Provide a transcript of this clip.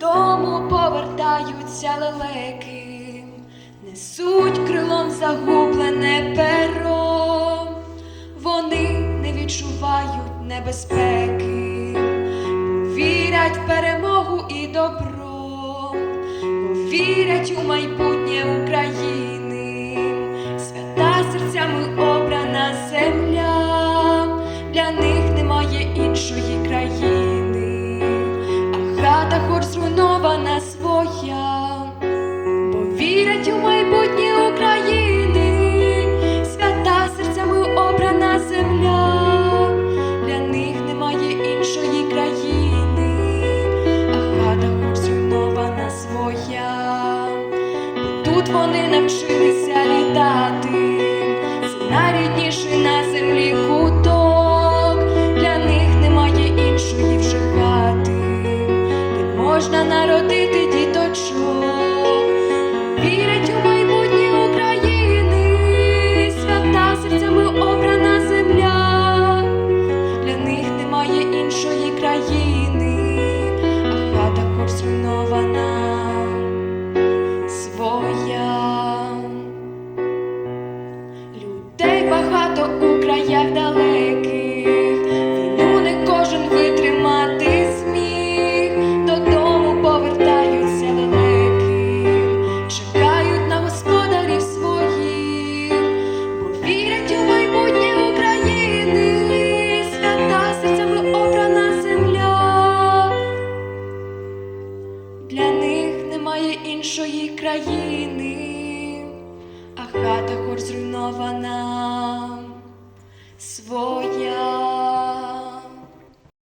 Додому повертаються лелеки, несуть крилом загублене перо, вони не відчувають небезпеки, вірять в перемогу і добро, вірять у майбутнє України, свята серцями обрана земля, для них немає іншої країни, а хата хоч зруйнована своя, бо вірять у майбутнє України, свята серцями обрана земля, для них немає іншої країни, а хата хоч зруйнована своя, тут вони навчилися літати, це найрідніший на землі можна народити діточок, вірять у майбутнє України, свята серцями обрана земля, для них немає іншої країни, а хата курс зруйнована своя. Людей багато у краях далеко. іншої країни, а хата хор зруйнована своя.